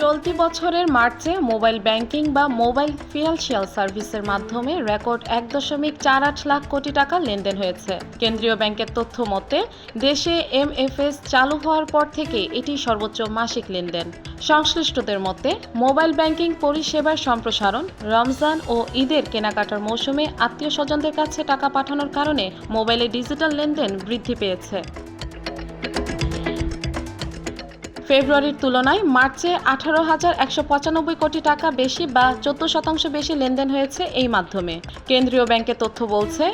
চলতি বছরের মার্চে মোবাইল ব্যাংকিং বা মোবাইল ফিনান্সিয়াল সার্ভিসের মাধ্যমে রেকর্ড এক দশমিক চার আট লাখ কোটি টাকা লেনদেন হয়েছে। কেন্দ্রীয় ব্যাংকের তথ্য মতে, দেশে এমএফএস চালু হওয়ার পর থেকে এটি সর্বোচ্চ মাসিক লেনদেন। সংশ্লিষ্টদের মতে, মোবাইল ব্যাংকিং পরিষেবার সম্প্রসারণ, রমজান ও ঈদের কেনাকাটার মৌসুমে আত্মীয় স্বজনদের কাছে টাকা পাঠানোর কারণে মোবাইলে ডিজিটাল লেনদেন বৃদ্ধি পেয়েছে। ফেব্রুয়ারির তুলনায় মার্চে আঠারো হাজার একশো পঁচানব্বই কোটি টাকা বেশি বা চোদ্দ শতাংশ বেশি লেনদেন হয়েছে এই মাধ্যমে। কেন্দ্রীয় ব্যাংকের তথ্য বলছে,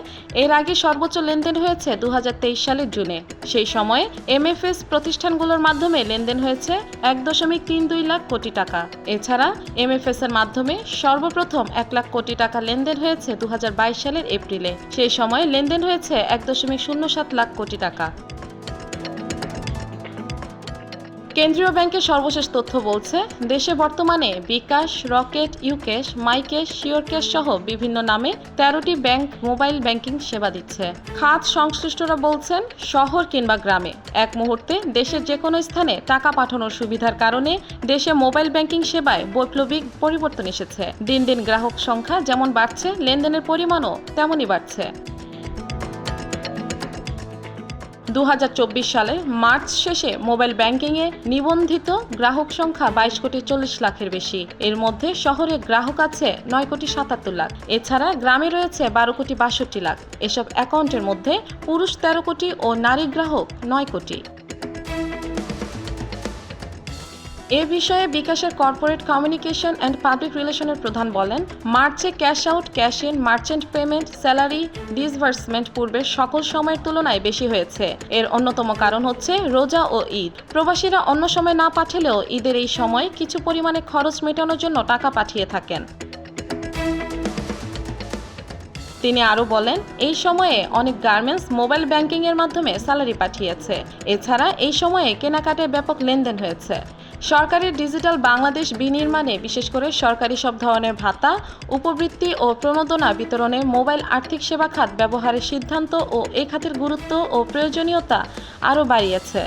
এর আগে সর্বোচ্চ লেনদেন হয়েছে দু হাজার তেইশ সালের জুনে। সেই সময়ে এমএফএস প্রতিষ্ঠানগুলোর মাধ্যমে লেনদেন হয়েছে এক দশমিক তিন দুই লাখ কোটি টাকা। এছাড়া এমএফএস এর মাধ্যমে সর্বপ্রথম এক লাখ কোটি টাকা লেনদেন হয়েছে দু হাজার বাইশ সালের এপ্রিলে। সেই সময়ে লেনদেন হয়েছে এক দশমিক শূন্য সাত লাখ কোটি টাকা। কেন্দ্রীয় ব্যাংকের সর্বশেষ তথ্য বলছে, দেশে বর্তমানে বিকাশ, রকেট, ইউকেশ, মাইকেশ, শিওরকেশ সহ বিভিন্ন নামে তেরোটি ব্যাংক মোবাইল ব্যাংকিং সেবা দিচ্ছে। খাত সংশ্লিষ্টরা বলছেন, শহর কিংবা গ্রামে। এক মুহূর্তে দেশের যে কোনো স্থানে টাকা পাঠানোর সুবিধার কারণে দেশে মোবাইল ব্যাংকিং সেবায় বৈপ্লবিক পরিবর্তন এসেছে। দিন দিন গ্রাহক সংখ্যা যেমন বাড়ছে, লেনদেনের পরিমাণও তেমনই বাড়ছে। দু হাজার চব্বিশ সালে মার্চ শেষে মোবাইল ব্যাংকিংয়ে নিবন্ধিত গ্রাহক সংখ্যা বাইশ কোটি চল্লিশ লাখের বেশি। এর মধ্যে শহরে গ্রাহক আছে নয় কোটি সাতাত্তর লাখ। এছাড়া গ্রামে রয়েছে বারো কোটি বাষট্টি লাখ। এসব অ্যাকাউন্টের মধ্যে পুরুষ তেরো কোটি ও নারী গ্রাহক নয় কোটি। এ বিষয়ে বিকাশের কর্পোরেট কমিউনিকেশন অ্যান্ড পাবলিক রিলেশনের প্রধান বলেন, মার্চে cash out cash in merchant payment salary disbursement পূর্বের সকল সময়ের তুলনায় বেশি হয়েছে। এর অন্যতম কারণ হচ্ছে রোজা ও ঈদ। প্রবাসীরা অন্য সময় না পাঠালেও ঈদের এই সময় কিছু পরিমাণে খরচ মেটানোর জন্য টাকা পাঠিয়ে থাকেন। তিনি আরও বলেন, এই সময়ে অনেক গার্মেন্টস মোবাইল ব্যাংকিং এর মাধ্যমে স্যালারি পাঠিয়েছে। এছাড়া এই সময়ে কেনাকাটায় ব্যাপক লেনদেন হয়েছে। সরকারের ডিজিটাল বাংলাদেশ বিনির্মাণে বিশেষ করে সরকারি সব ধরনের ভাতা, উপবৃত্তি ও প্রণোদনা বিতরণে মোবাইল আর্থিক সেবা খাত ব্যবহারের সিদ্ধান্ত ও এ খাতের গুরুত্ব ও প্রয়োজনীয়তা আরও বাড়িয়েছে।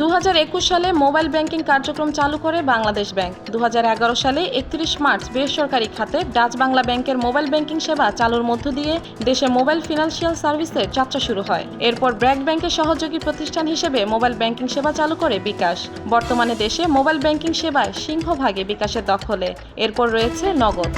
দু হাজার একুশ সালে মোবাইল ব্যাংকিং কার্যক্রম চালু করে বাংলাদেশ ব্যাংক। দু হাজার এগারো সালে একত্রিশ মার্চ বেসরকারি খাতে ডাচ বাংলা ব্যাংকের মোবাইল ব্যাংকিং সেবা চালুর মধ্য দিয়ে দেশে মোবাইল ফিনান্সিয়াল সার্ভিসের যাত্রা শুরু হয়। এরপর ব্র্যাক ব্যাংকের সহযোগী প্রতিষ্ঠান হিসেবে মোবাইল ব্যাংকিং সেবা চালু করে বিকাশ। বর্তমানে দেশে মোবাইল ব্যাংকিং সেবায় সিংহভাগে বিকাশের দখলে। এরপর রয়েছে নগদ।